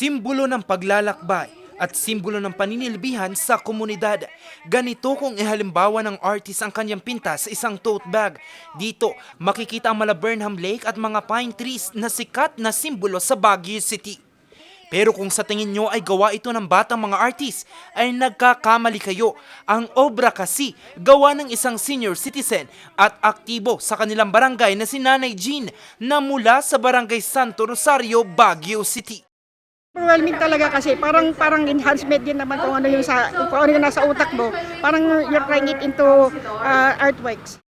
simbolo ng paglalakbay at simbolo ng paninilbihan sa komunidad. Ganito kung ihalimbawa ng artist ang kanyang pinta sa isang tote bag. Dito, makikita ang mala Burnham Lake at mga pine trees na sikat na simbolo sa Baguio City. Pero kung sa tingin nyo ay gawa ito ng batang mga artist, ay nagkakamali kayo. Ang obra kasi gawa ng isang senior citizen at aktibo sa kanilang barangay na si Nanay Jean na mula sa Barangay Santo Rosario, Baguio City. Overwhelming talaga kasi parang parang enhancement din naman kung ano yung sa kung ano yung nasa utak mo. Parang you're trying it into uh, artworks.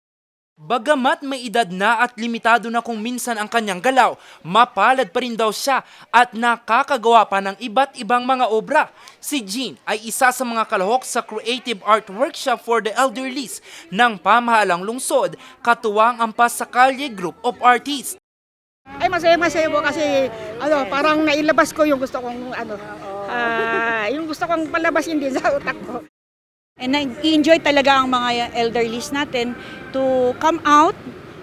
Bagamat may edad na at limitado na kung minsan ang kanyang galaw, mapalad pa rin daw siya at nakakagawa pa ng iba't ibang mga obra. Si Jean ay isa sa mga kalahok sa Creative Art Workshop for the Elderlies ng pamahalang lungsod, katuwang ang Pasakalye Group of Artists. Ay masaya masaya po kasi ano parang nailabas ko yung gusto kong ano ah, yung gusto kong palabasin din sa utak ko. And nag-enjoy talaga ang mga elderlies natin to come out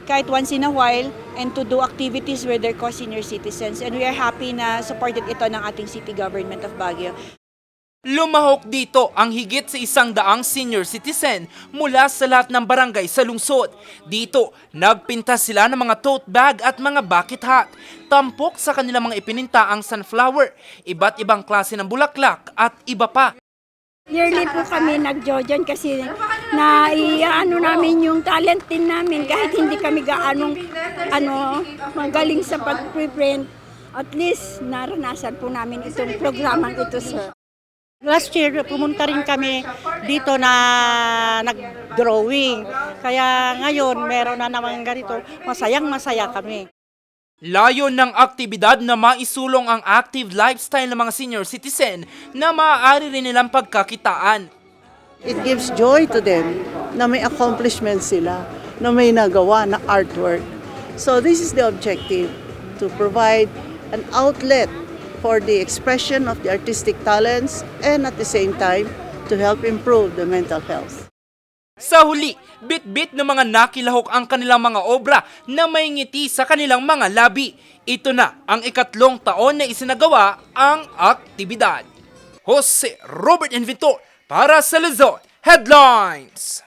kahit once in a while and to do activities with their co-senior citizens. And we are happy na supported ito ng ating city government of Baguio. Lumahok dito ang higit sa isang daang senior citizen mula sa lahat ng barangay sa lungsod. Dito, nagpinta sila ng mga tote bag at mga bucket hat. Tampok sa kanilang mga ipininta ang sunflower, iba't ibang klase ng bulaklak at iba pa. Yearly po kami nagjojon kasi na ano namin yung talent din namin kahit hindi kami gaanong ano magaling sa pag-print. At least naranasan po namin itong programang ito, sir. Last year, pumunta rin kami dito na nag-drawing. Kaya ngayon, meron na naman ganito. Masayang masaya kami. Layon ng aktibidad na maisulong ang active lifestyle ng mga senior citizen na maaari rin nilang pagkakitaan. It gives joy to them na may accomplishments sila, na may nagawa na artwork. So this is the objective, to provide an outlet for the expression of the artistic talents and at the same time to help improve the mental health. Sa huli, bit-bit ng mga nakilahok ang kanilang mga obra na may ngiti sa kanilang mga labi. Ito na ang ikatlong taon na isinagawa ang aktibidad. Jose Robert Inventor para sa Luzon Headlines.